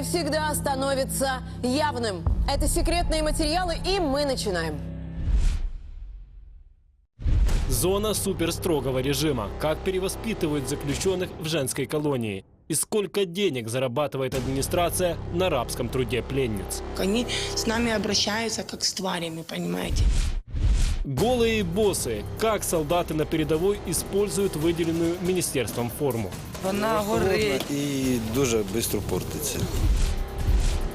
Тайное всегда становится явным. Это секретные материалы, и мы начинаем. Зона суперстрогого режима. Как перевоспитывают заключенных в женской колонии. И сколько денег зарабатывает администрация на рабском труде пленниц. Они с нами обращаются как с тварями, понимаете? Голые и босые. Как солдаты на передовой используют выделенную министерством форму. Вона горить. і дуже швидко портиться.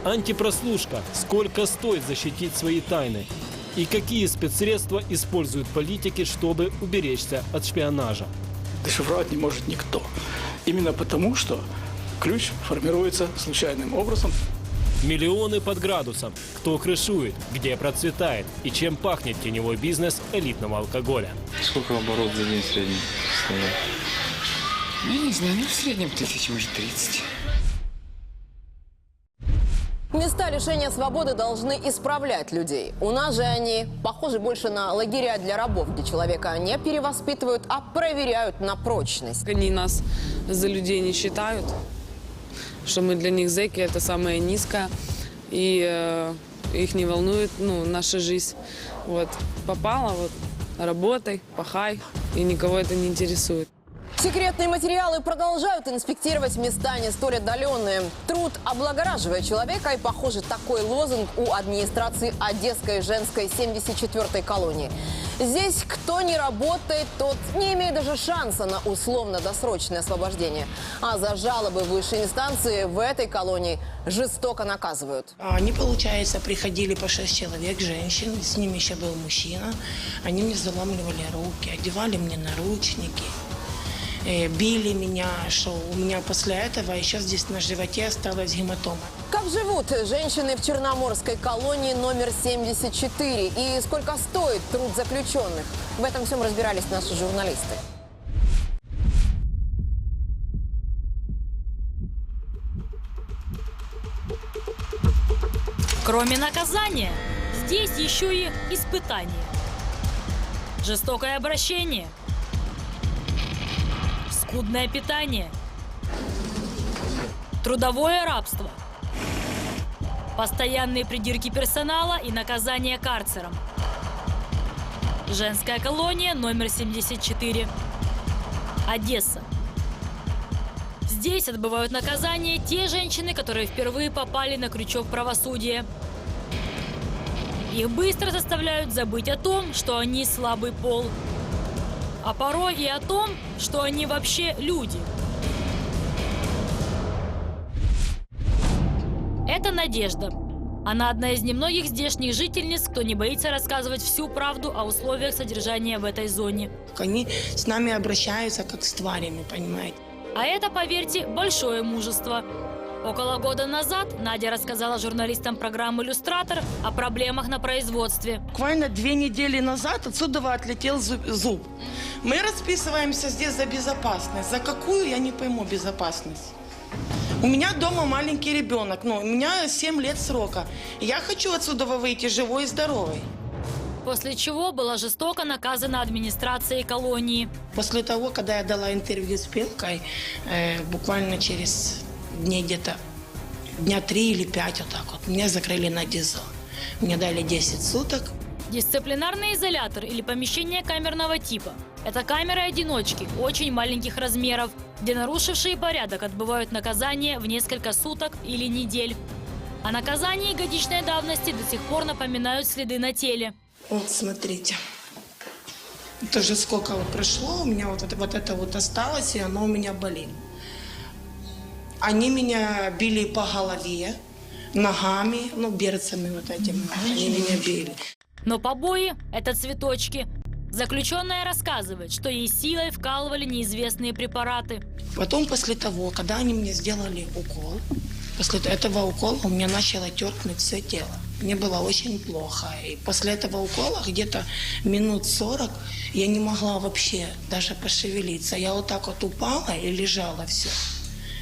Антипрослушка. Сколько стоит защитить свои тайны? И какие спецсредства используют политики, чтобы уберечься от шпионажа? дешифровать не может никто. Именно потому, что ключ формируется случайным образом. Миллионы под градусом. Кто крышует, где процветает и чем пахнет теневой бизнес элитного алкоголя. Сколько оборот за день средний? Я не знаю, ну в среднем тысяч, может, 30. Места лишения свободы должны исправлять людей. У нас же они похожи больше на лагеря для рабов, где человека не перевоспитывают, а проверяют на прочность. Они нас за людей не считают, что мы для них зэки, это самое низкое, и э, их не волнует ну, наша жизнь. Вот, попала, вот, работай, пахай, и никого это не интересует. Секретные материалы продолжают инспектировать места не столь отдаленные. Труд облагораживает человека, и, похоже, такой лозунг у администрации Одесской женской 74-й колонии. Здесь кто не работает, тот не имеет даже шанса на условно-досрочное освобождение. А за жалобы высшей инстанции в этой колонии жестоко наказывают. Они, получается, приходили по шесть человек, женщин, с ними еще был мужчина. Они мне заламливали руки, одевали мне наручники, били меня, что у меня после этого еще здесь на животе осталась гематома. Как живут женщины в Черноморской колонии номер 74 и сколько стоит труд заключенных? В этом всем разбирались наши журналисты. Кроме наказания, здесь еще и испытание. Жестокое обращение. Скудное питание. Трудовое рабство. Постоянные придирки персонала и наказание карцером. Женская колония номер 74. Одесса. Здесь отбывают наказание те женщины, которые впервые попали на крючок правосудия. Их быстро заставляют забыть о том, что они слабый пол. А порой и о том, что они вообще люди. Это Надежда. Она одна из немногих здешних жительниц, кто не боится рассказывать всю правду о условиях содержания в этой зоне. Они с нами обращаются как с тварями, понимаете? А это, поверьте, большое мужество. Около года назад Надя рассказала журналистам программы «Иллюстратор» о проблемах на производстве. Буквально две недели назад отсюда отлетел зуб. Мы расписываемся здесь за безопасность. За какую, я не пойму, безопасность. У меня дома маленький ребенок, ну, у меня 7 лет срока. Я хочу отсюда выйти живой и здоровой. После чего была жестоко наказана администрацией колонии. После того, когда я дала интервью с Пелкой, э, буквально через дней где-то дня три или пять вот так вот, меня закрыли на ДИЗО. Мне дали 10 суток. Дисциплинарный изолятор или помещение камерного типа. Это камеры-одиночки очень маленьких размеров, где нарушившие порядок отбывают наказание в несколько суток или недель. О наказании годичной давности до сих пор напоминают следы на теле. Вот, смотрите. Это же сколько вот прошло, у меня вот это вот, это вот осталось, и оно у меня болит. Они меня били по голове, ногами, ну, берцами вот этими. Они меня били. Но побои – это цветочки. Заключенная рассказывает, что ей силой вкалывали неизвестные препараты. Потом, после того, когда они мне сделали укол, после этого укола у меня начало терпнуть все тело. Мне было очень плохо. И после этого укола где-то минут 40 я не могла вообще даже пошевелиться. Я вот так вот упала и лежала все.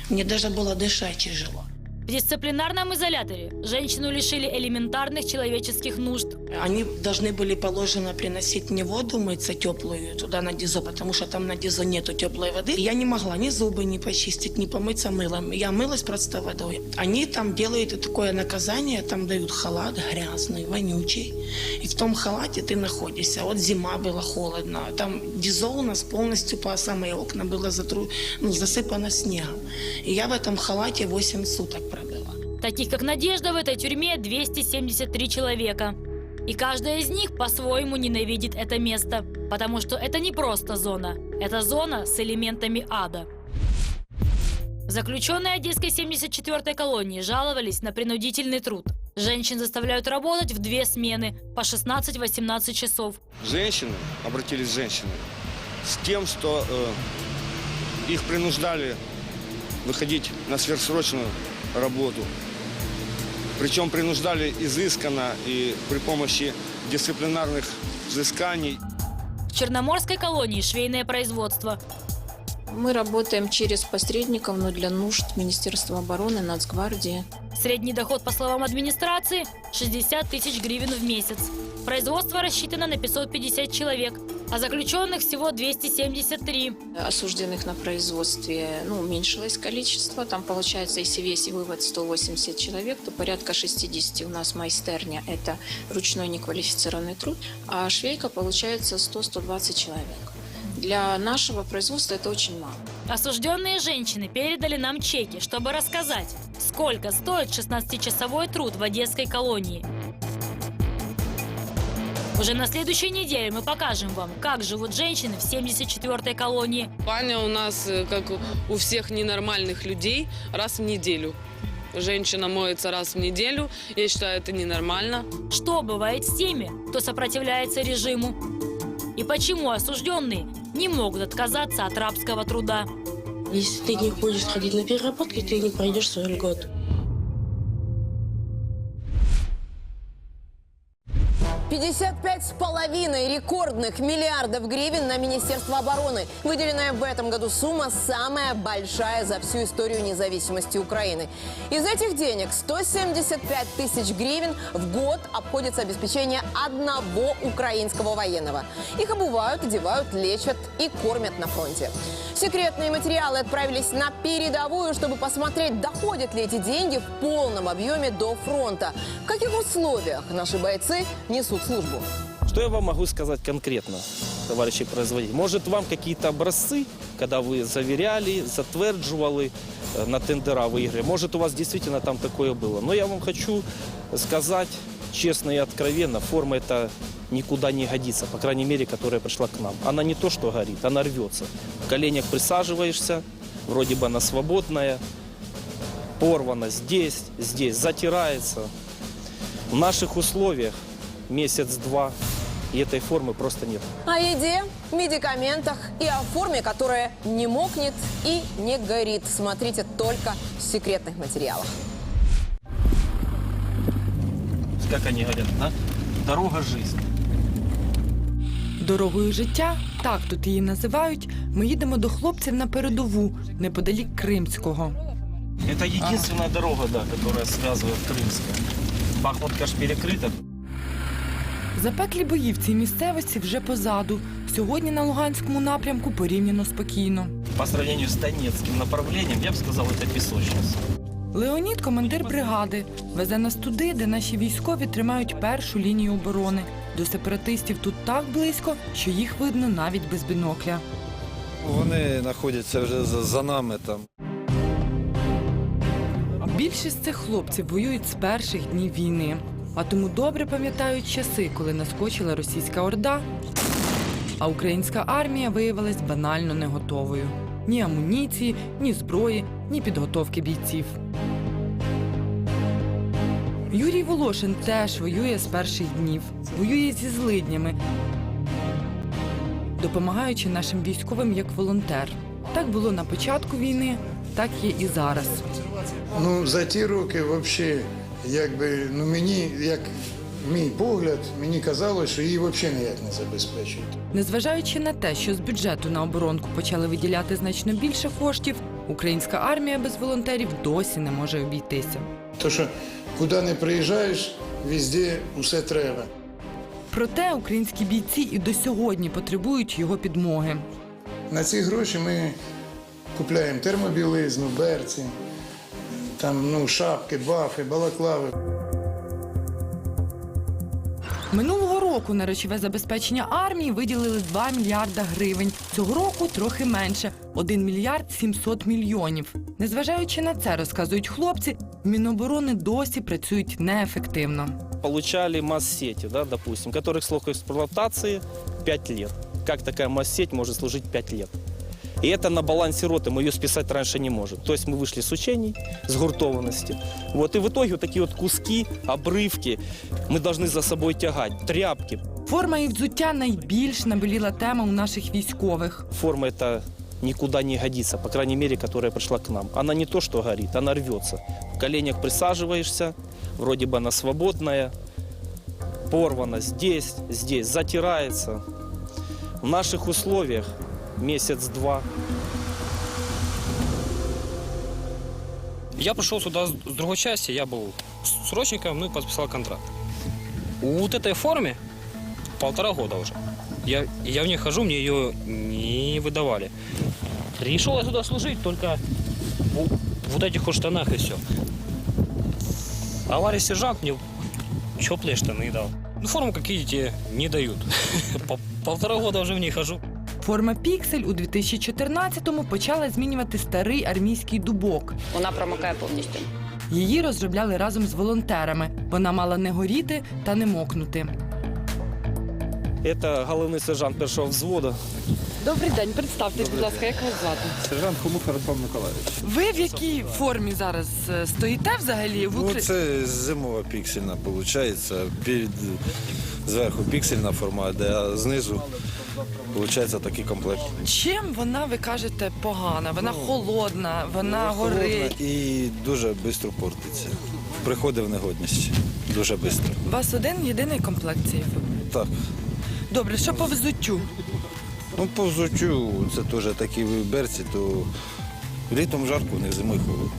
Мне даже было дышать тяжело. В дисциплинарном изоляторе женщину лишили элементарных человеческих нужд. Они должны были положено приносить не воду мыться теплую туда на дизо, потому что там на дизо нету теплой воды. Я не могла ни зубы не почистить, ни помыться мылом. Я мылась просто водой. Они там делают такое наказание, там дают халат грязный, вонючий. И в том халате ты находишься. Вот зима была холодно. Там дизо у нас полностью по самые окна было затру... ну, засыпано снегом. И я в этом халате 8 суток пробыла. Таких как Надежда в этой тюрьме 273 человека. И каждая из них по-своему ненавидит это место, потому что это не просто зона, это зона с элементами ада. Заключенные Одесской 74-й колонии жаловались на принудительный труд. Женщин заставляют работать в две смены по 16-18 часов. Женщины, обратились женщины, с тем, что э, их принуждали выходить на сверхсрочную работу. Причем принуждали изысканно и при помощи дисциплинарных взысканий. В Черноморской колонии швейное производство. Мы работаем через посредников, но для нужд Министерства обороны, Нацгвардии. Средний доход, по словам администрации, 60 тысяч гривен в месяц. Производство рассчитано на 550 человек, А заключенных всего 273. Осужденных на производстве ну, уменьшилось количество. Там получается, если весь вывод 180 человек, то порядка 60 у нас майстерня – это ручной неквалифицированный труд, а швейка получается 100-120 человек. Для нашего производства это очень мало. Осужденные женщины передали нам чеки, чтобы рассказать, сколько стоит 16-часовой труд в Одесской колонии. Уже на следующей неделе мы покажем вам, как живут женщины в 74-й колонии. Баня у нас, э, как у всех ненормальных людей, раз в неделю. Женщина моется раз в неделю. Я считаю, это ненормально. Что бывает с теми, кто сопротивляется режиму? И почему осужденные не могут отказаться от рабского труда? Если ты не будешь ходить на переработки, ты не пройдешь свою льготу. 55 с половиной рекордных миллиардов гривен на Министерство обороны. Выделенная в этом году сумма самая большая за всю историю независимости Украины. Из этих денег 175 тысяч гривен в год обходится обеспечение одного украинского военного. Их обувают, одевают, лечат и кормят на фронте. Секретные материалы отправились на передовую, чтобы посмотреть, доходят ли эти деньги в полном объеме до фронта. В каких условиях наши бойцы несут службу. Что я вам могу сказать конкретно, товарищи производители? Может, вам какие-то образцы, когда вы заверяли, затвердживали, э, на тендера выиграли, может, у вас действительно там такое было. Но я вам хочу сказать честно и откровенно, форма это никуда не годится, по крайней мере, которая пришла к нам. Она не то, что горит, она рвется. В коленях присаживаешься, вроде бы она свободная, порвана здесь, здесь, затирается. В наших условиях месяц-два, и этой формы просто нет. О еде, медикаментах и о форме, которая не мокнет и не горит. Смотрите только в секретных материалах. Как они говорят, да? Дорога жизни. Дорогою життя, так тут її називають. Ми їдемо до хлопців на передову, неподалік Кримського. Это единственная дорога, да, которая связывает Крымское. Бахмутка ж перекрыта. Запеклі бої в цій місцевості вже позаду. Сьогодні на Луганському напрямку порівняно спокійно. По сравнению с Донецким направлением, я бы сказал, это песочница. Леонід, командир бригади, везе нас туди, де наші військові тримають першу лінію оборони. До сепаратистів тут так близько, що їх видно навіть без бінокля. Вони знаходяться вже за нами там. Більшість цих хлопців воюють з перших днів війни, а тому добре пам'ятають часи, коли наскочила російська орда, а українська армія виявилась банально не готовою. Ні амуніції, ні зброї, ні підготовки бійців. Юрій Волошин теж воює з перших днів, воює зі злиднями, допомагаючи нашим військовим як волонтер. Так було на початку війни, так є і зараз. Ну, за ті роки взагалі, якби, ну мені, як мій погляд, мені казалось, що її взагалі ніяк не забезпечують. Незважаючи на те, що з бюджету на оборонку почали виділяти значно більше коштів, Українська армія без волонтерів досі не може обійтися. То що куди не приїжджаєш, везде усе треба. Проте українські бійці і до сьогодні потребують його підмоги. На ці гроші ми купляємо термобілизну, берці, там, ну, шапки, бафи, балаклави. Минулого року на речове забезпечення армії виділили 2 мільярда гривень. Цього року трохи менше 1 мільярд 700 мільйонів. Незважаючи на це, розказують хлопці, в Міноборони досі працюють неефективно. Получали масс-сети, да, допустим, которых срок эксплуатации 5 лет. Как такая масс-сеть может служить 5 лет? И это на балансе роты, мы ее списать раньше не можем. То есть мы вышли с учений, с гуртованности. Вот, и в итоге вот такие вот куски, обрывки мы должны за собой тягать. Тряпки. Форма і взуття найбільш наболіла тема у наших військових. Форма это никуда не годится, по крайней мере, которая пришла к нам. Она не то, что горит, она рвется. В коленях присаживаешься, вроде бы она свободная, порвана здесь, здесь, затирается. В наших условиях месяц-два. Я пришел сюда с другой части, я был срочником, ну и подписал контракт. Вот этой форме полтора года уже. Я, я в ней хожу, мне ее не выдавали. Пришел я сюда служить только в, вот этих вот штанах и все. Аварий сержант мне теплые штаны дал. Ну, форму, как видите, не дают. По- Полтора года уже в ней хожу. Форма Піксель у 2014-му почала змінювати старий армійський дубок. Вона промокає повністю. Її розробляли разом з волонтерами. Вона мала не горіти та не мокнути. Это головний сержант першого взводу. Добрий день, представтесь, будь ласка, як вас звати? Сержант Хомук Ярослав Миколаївич. Ви в якій формі зараз е, стоїте взагалі? В Ну, це зимова піксельна, виходить. Під, зверху піксельна форма, а знизу виходить такий комплект. Чим вона, ви кажете, погана? Вона холодна, вона Холодна горить. І дуже швидко портиться. Приходить в негодність. Дуже швидко. У вас один єдиний комплект цієї форми? Так. Добре, що по взуттю? Ну, по взуттю це теж такі берці, то літом жарко, них зимою холодно.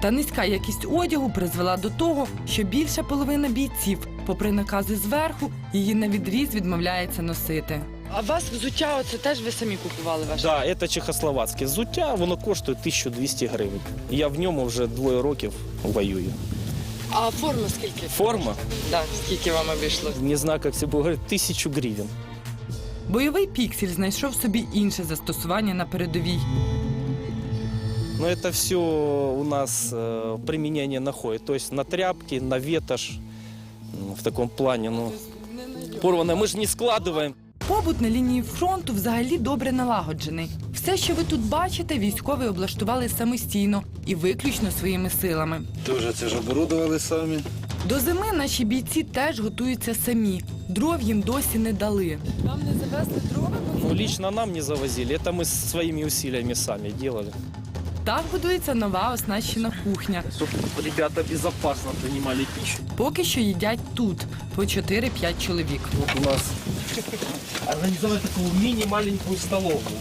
Та низька якість одягу призвела до того, що більша половина бійців, попри накази зверху, її на відріз відмовляється носити. А вас взуття оце теж ви самі купували ваше? Да, это чехословацьке взуття, воно коштує 1200 гривень. Я в ньому вже двоє років воюю. А форма скільки? Форма, Да, скільки вам обійшло? не знаю, як це буде говорити, тисячу гривень. Бойовий піксель знайшов собі інше застосування на передовій. Но это все у нас э, применение находит. То есть на тряпки, на ветошь, м, в таком плане. Ну, порвано. Мы же не складываем. Побут на лінії фронту взагалі добре налагоджений. Все, що ви тут бачите, військові облаштували самостійно і виключно своїми силами. Дуже це ж оборудували самі. До зими наші бійці теж готуються самі. Дров їм досі не дали. Вам не завезли дрова? Ну, лично нам не завозили. Це ми своїми усиллями самі делали. Так будується нова оснащена кухня. Чтобы ребята безопасно принимали пищу. Поки що їдять тут по 4-5 чоловік. Вот у нас организовали такую мини-маленькую столовку.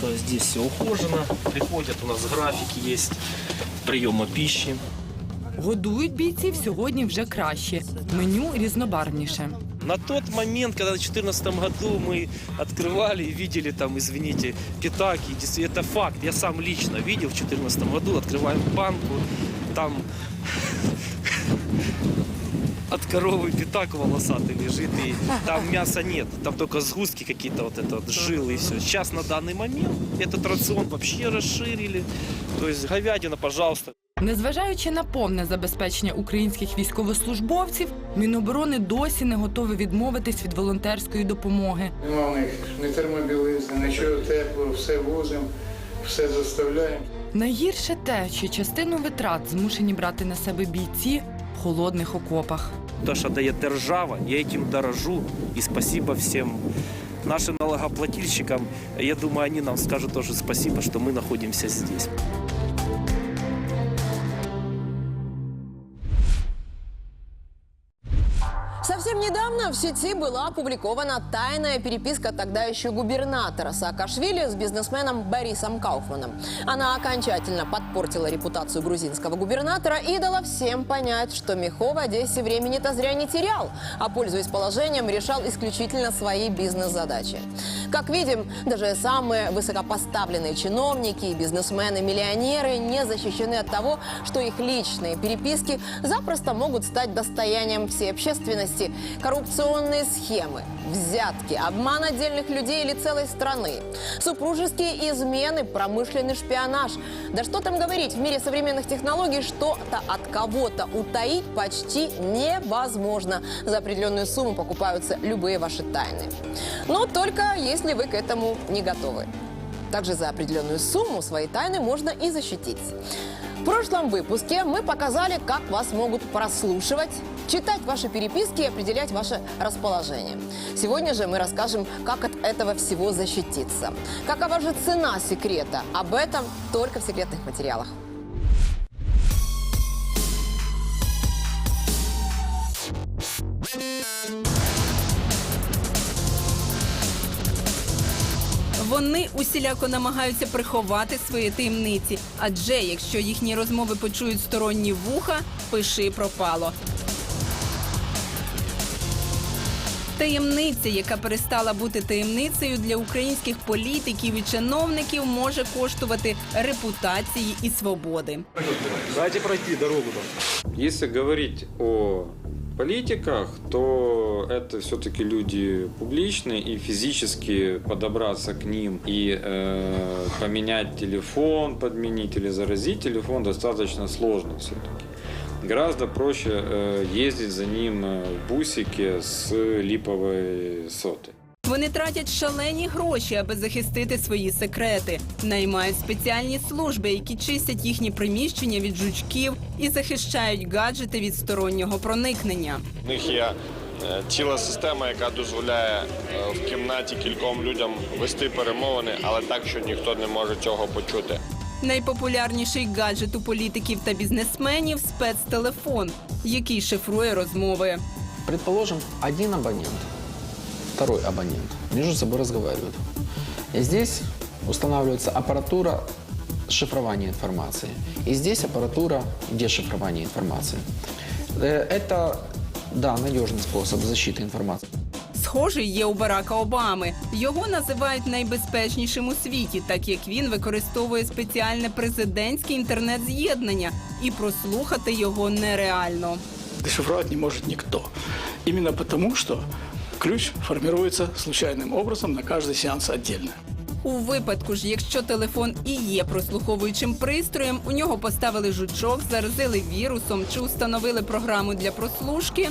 То есть здесь все ухожено. Приходят, у нас графики есть приема пищи. Годують бійців сьогодні вже краще. Меню різнобарвніше. На тот момент, когда в 2014 году мы открывали и видели там, извините, пятаки, действительно, это факт. Я сам лично видел в 2014 году, открываем банку, там от коровы пятак волосатый лежит, и там мяса нет, там только сгустки какие-то, вот это вот, жилы и все. Сейчас на данный момент этот рацион вообще расширили, то есть говядина, пожалуйста. Незважаючи на повне забезпечення українських військовослужбовців, Міноборони досі не готові відмовитись від волонтерської допомоги. Нема в них ні термобілизни, нічого теплого, все возимо, все заставляємо. Найгірше те, що частину витрат змушені брати на себе бійці в холодних окопах. То, что дает держава, я этим дорожу. И спасибо всем нашим налогоплательщикам. Я думаю, они нам скажут тоже спасибо, что мы находимся здесь. Недавно в сети была опубликована тайная переписка тогда еще губернатора Саакашвили с бизнесменом Борисом Кауфманом. Она окончательно подпортила репутацию грузинского губернатора и дала всем понять, что Михо в Одессе времени-то зря не терял, а, пользуясь положением, решал исключительно свои бизнес-задачи. Как видим, даже самые высокопоставленные чиновники, бизнесмены, миллионеры не защищены от того, что их личные переписки запросто могут стать достоянием всей общественности. Коррупционные схемы, взятки, обман отдельных людей или целой страны, супружеские измены, промышленный шпионаж. Да что там говорить, в мире современных технологий что-то от кого-то утаить почти невозможно. За определенную сумму покупаются любые ваши тайны. Но только если вы к этому не готовы. Также за определенную сумму свои тайны можно и защитить. В прошлом выпуске мы показали, как вас могут прослушивать, читать ваши переписки и определять ваше расположение. Сегодня же мы расскажем, как от этого всего защититься. Какова же цена секрета? Об этом только в секретных материалах. Вони усіляко намагаються приховати свої таємниці. Адже якщо їхні розмови почують сторонні вуха, пиши пропало. Таємниця, яка перестала бути таємницею для українських політиків і чиновників, може коштувати репутації і свободи. Дайте пройти дорогу. Если говорить о политиках, то это все-таки люди публичные, и физически подобраться к ним и э, поменять телефон, подменить или заразить телефон достаточно сложно все-таки. Гораздо проще э, ездить за ним э, в бусике с липовой сотой. Вони тратять шалені гроші, аби захистити свої секрети, наймають спеціальні служби, які чистять їхні приміщення від жучків і захищають гаджети від стороннього проникнення. У них є е, ціла система, яка дозволяє е, в кімнаті кільком людям вести перемовини, але так, що ніхто не може цього почути. Найпопулярніший гаджет у політиків та бізнесменів спецтелефон, який шифрує розмови. Предположим, один абонент, второй абонент между собой разговаривают. И здесь устанавливается аппаратура шифрования информации. И здесь аппаратура дешифрования информации. Э, Это, да, надежный способ защиты информации. Схожий є у Барака Обами. Його називають найбезпечнішим у світі, так як він використовує спеціальне президентське інтернет-з'єднання, і прослухати його нереально. Дешифровать не может никто. Именно потому, что ключ формируется случайным образом на каждый сеанс отдельно. У випадку ж, якщо телефон і є прослуховуючим пристроєм, у нього поставили жучок, заразили вірусом чи установили програму для прослушки.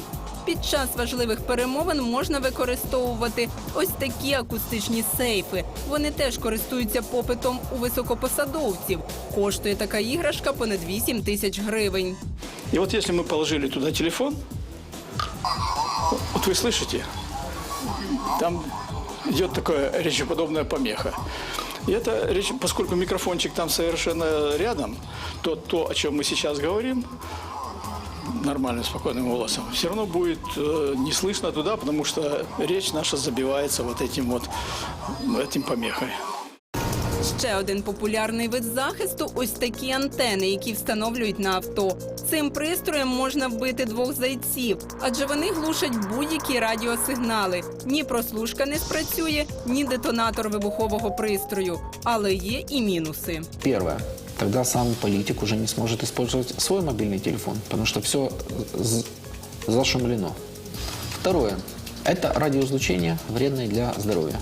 Під час важливих перемовин можна використовувати ось такі акустичні сейфи. Вони теж користуються попитом у високопосадовців. Коштує така іграшка понад 8 тисяч гривень. И вот если мы положили туда телефон, вот вы слышите, там идет такая речеподобная помеха. И это речь, поскольку микрофончик там совершенно рядом, то то, о чем мы сейчас говорим, нормальным, спокойным голосом, все равно будет э, не слышно туда, потому что речь наша забивается вот этим вот этим помехой. Ще один популярний вид захисту ось такі антени, які встановлюють на авто. Цим пристроєм можна вбити двох зайців, адже вони глушать будь-які радіосигнали. Ні прослушка не спрацює, ні детонатор вибухового пристрою. Але є і мінуси. Первое. Тогда сам политик уже не сможет использовать свой мобильный телефон, потому что все зашумлено. Второе. Это радиоизлучение, вредное для здоровья.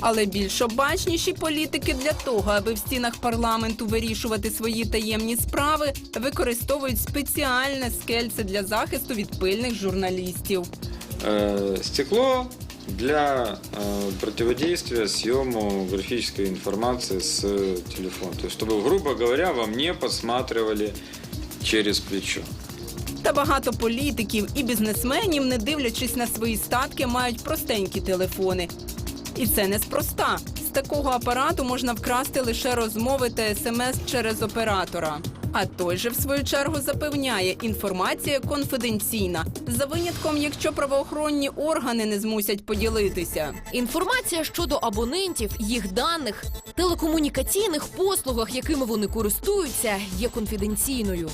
Але більш обачніші політики для того, аби в стінах парламенту вирішувати свої таємні справи, використовують спеціальне скельце для захисту від пильних журналістів. Э, Стекло для э, противодействия съему графической информации с телефона. То есть, чтобы, грубо говоря, вам не подсматривали через плечо. Та багато політиків і бізнесменів, не дивлячись на свої статки, мають простенькі телефони. І це неспроста. З такого апарату можна вкрасти лише розмови та смс через оператора. А той же, в свою чергу, запевняє, інформація конфіденційна, за винятком, якщо правоохоронні органи не змусять поділитися. Інформація щодо абонентів, їх даних, телекомунікаційних послугах, якими вони користуються, є конфіденційною.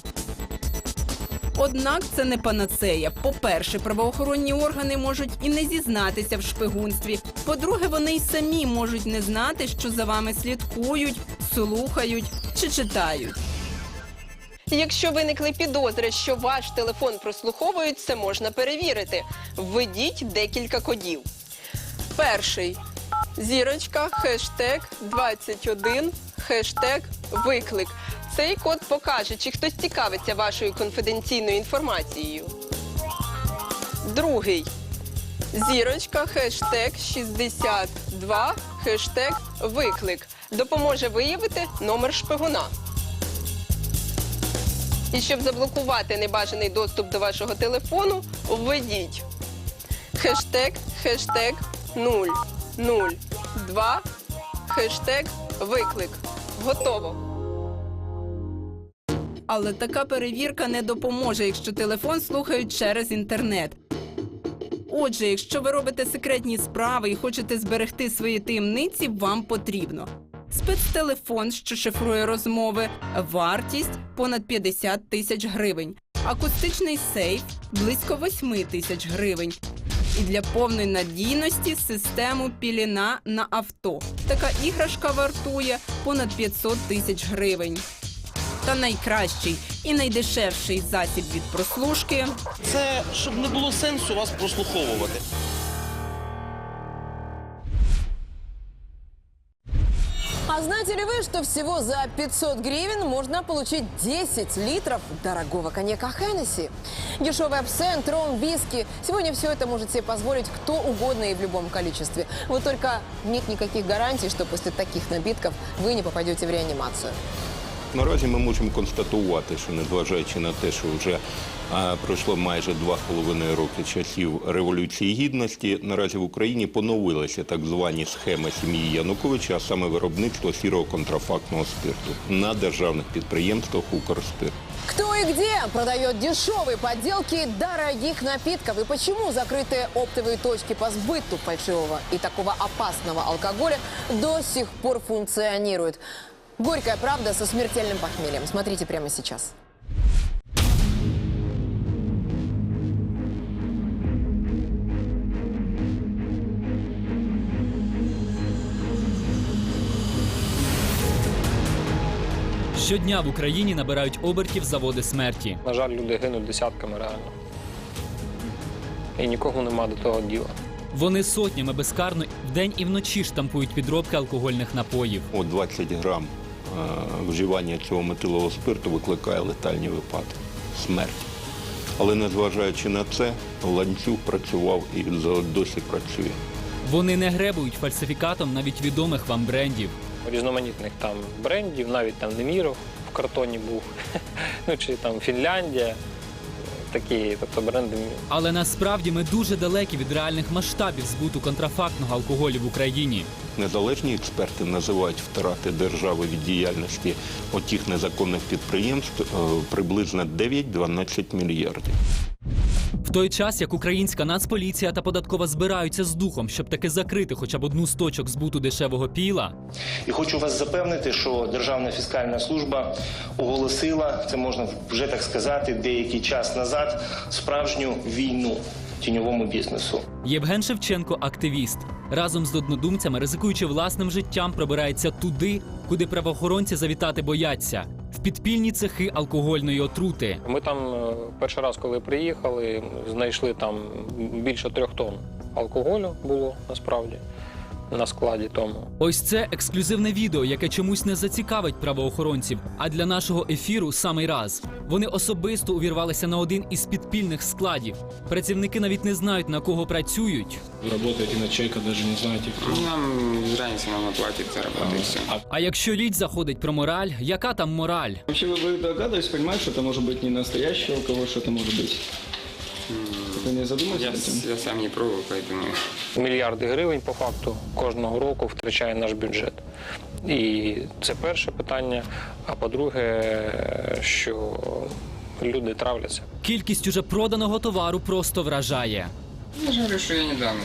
Однак це не панацея. По-перше, правоохоронні органи можуть і не зізнатися в шпигунстві. По-друге, вони й самі можуть не знати, що за вами слідкують, слухають чи читають. Якщо виникли підозри, що ваш телефон прослуховують, це можна перевірити. Введіть декілька кодів. Перший зірочка, хештег 21, хештег виклик. Цей код покаже, чи хтось цікавиться вашою конфіденційною інформацією. Другий зірочка, хештег 62, хештег виклик. Допоможе виявити номер шпигуна. І щоб заблокувати небажаний доступ до вашого телефону, введіть хештег, хештег 002, хештег виклик. Готово. Але така перевірка не допоможе, якщо телефон слухають через інтернет. Отже, якщо ви робите секретні справи і хочете зберегти свої таємниці, вам потрібно спецтелефон, що шифрує розмови, вартість понад 50 тисяч гривень, акустичний сейф близько 8 тисяч гривень. І для повної надійності систему піліна на авто. Така іграшка вартує понад 500 тисяч гривень. Та найкращий і найдешевший засіб від прослушки Це щоб не було сенсу вас прослуховувати. А знаете ли вы, что всего за 500 гривен можно получить 10 литров дорогого коньяка Хеннесси? Дешевый абсент, ром, виски. Сегодня все это может себе позволить кто угодно и в любом количестве. Вот только нет никаких гарантий, что после таких напитков вы не попадете в реанимацию. Наразі ми можемо констатувати, що незважаючи на те, що вже а, пройшло майже два з половиною роки часів революції гідності, наразі в Україні поновилися так звані схеми сім'ї Януковича, а саме виробництво сірого контрафактного спирту на державних підприємствах Укрспирт. Кто и где продает дешевые подделки дорогих напитков? И почему закрытые оптовые точки по сбыту фальшивого и такого опасного алкоголя до сих пор функционируют? Горькая правда со смертельным похмельем. Смотрите прямо сейчас. Щодня в Україні набирають обертів заводи смерті. На жаль, люди гинуть десятками реально. І нікому нема до того діла. Вони сотнями безкарно вдень і вночі штампують підробки алкогольних напоїв. От 20 грам вживання цього метилового спирту викликає летальні випадки, смерть. Але незважаючи на це, ланцюг працював і досі працює. Вони не гребують фальсифікатом навіть відомих вам брендів. Різноманітних там брендів, навіть там Неміров в картоні був, ну чи там Фінляндія, такі, тобто бренди. Але насправді ми дуже далекі від реальних масштабів збуту контрафактного алкоголю в Україні. Незалежні експерти називають втрати держави від діяльності отих незаконних підприємств е, приблизно 9-12 мільярдів. В той час, як українська нацполіція та податкова збираються з духом, щоб таки закрити хоча б одну з точок збуту дешевого піла, І хочу вас запевнити, що Державна фіскальна служба оголосила, це можна вже так сказати, деякий час назад справжню війну тіньовому бізнесу. Євген Шевченко активіст. Разом з однодумцями, ризикуючи власним життям, пробирається туди, куди правоохоронці завітати бояться підпільні цехи алкогольної отрути. Ми там е, перший раз, коли приїхали, знайшли там більше трьох тонн алкоголю було насправді на складі тому. Ось це ексклюзивне відео, яке чомусь не зацікавить правоохоронців. А для нашого ефіру самий раз. Вони особисто увірвалися на один із підпільних складів. Працівники навіть не знають на кого працюють. Вы работаете на человека, даже не знаете, кто. Нам разница, нам оплатит за работу и все. А якщо річ заходить про мораль, яка там мораль? Вообще вы, вы догадываетесь, понимаете, что это может быть не настоящий алкоголь, что это может быть Вы не задумываетесь Я, над этим? я сам не пробовал, поэтому... Мільярди гривень по факту кожного року втрачає наш бюджет. І це перше питання. А по-друге, що люди травляться. Кількість уже проданого товару просто вражає. Я ж говорю, що я недавно.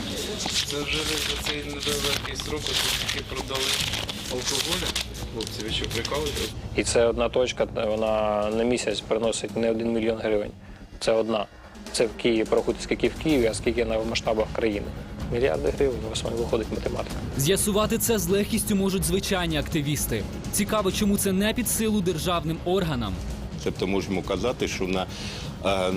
Це вже ви за цей недалекий срок тільки продали алкоголю. Хлопці, ви що прикалуєте? І це одна точка, вона на місяць приносить не один мільйон гривень. Це одна. Це в Києві, порахуйте, скільки в Києві, а скільки на масштабах країни. Мільярди гривень, ось вам виходить математика. З'ясувати це з легкістю можуть звичайні активісти. Цікаво, чому це не під силу державним органам. Тобто можемо казати, що на е,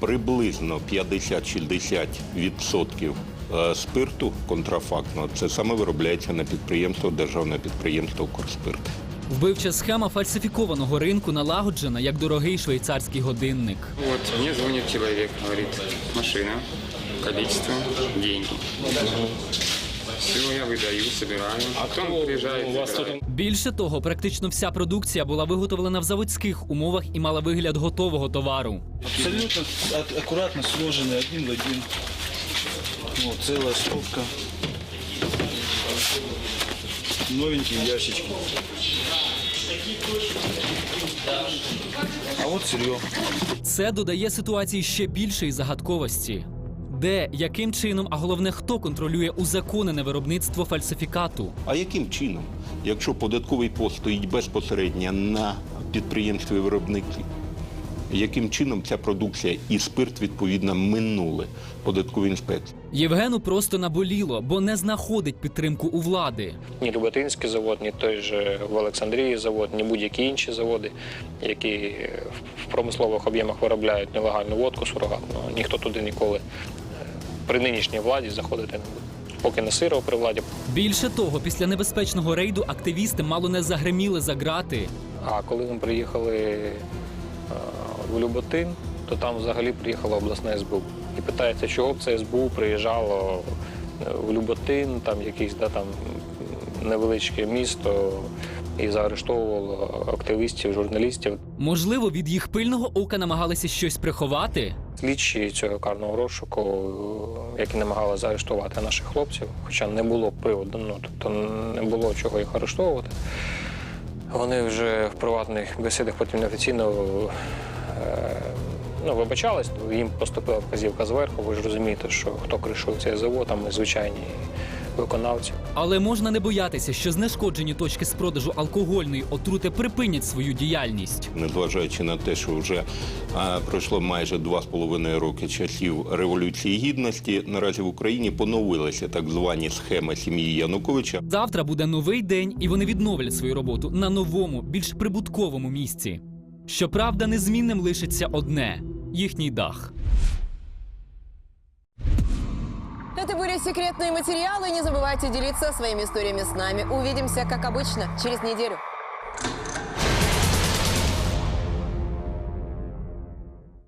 приблизно 50-60% е, спирту контрафактного це саме виробляється на підприємство державне підприємство Корспирт. Вбивча схема фальсифікованого ринку налагоджена як дорогий швейцарський годинник. Вот, мне звонит человек, говорит, машина, количество, деньги. Все, я выдаю, собираю. Потом приезжает, забирает. Більше того, практично вся продукція була виготовлена в заводських умовах і мала вигляд готового товару. Абсолютно ак- аккуратно сложены один в один. Вот, целая стопка. Новенькие ящички. А от сырье. Це додає ситуації ще більшої загадковості. Де, яким чином, а головне, хто контролює узаконене виробництво фальсифікату? А яким чином, якщо податковий пост стоїть безпосередньо на підприємстві виробників, яким чином ця продукція і спирт відповідно минули податкові інспекції? Євгену просто наболіло, бо не знаходить підтримку у влади. Ні Люботинський завод, ні той же в Олександрії завод, ні будь-які інші заводи, які в- промислових об'ємах виробляють нелегальну водку сурогатну. Ніхто туди ніколи е, при нинішній владі заходити не буде. Поки не сиро при владі. Більше того, після небезпечного рейду активісти мало не загриміли за грати. А коли ми приїхали е, в Люботин, то там взагалі приїхало обласне СБУ. І питається, чого б це СБУ приїжджало е, в Люботин, там якесь да, там, невеличке місто, і заарештовувало активістів, журналістів. Можливо, від їх пильного ока намагалися щось приховати. Слідчі цього карного розшуку, е, які намагалися заарештувати наших хлопців, хоча не було приводу, ну тобто не було чого їх арештовувати. Вони вже в приватних бесідах потім неофіційно ну, вибачались, їм поступила вказівка зверху. Ви ж розумієте, що хто кришує цей завод, там звичайні виконавці. Але можна не боятися, що знешкоджені точки з продажу алкогольної отрути припинять свою діяльність. незважаючи на те, що вже а, пройшло майже два з половиною роки часів революції гідності, наразі в Україні поновилися так звані схеми сім'ї Януковича. Завтра буде новий день, і вони відновлять свою роботу на новому, більш прибутковому місці. Щоправда, незмінним лишиться одне їхній дах. Это были секретные материалы. Не забывайте делиться своими историями с нами. Увидимся, как обычно, через неделю.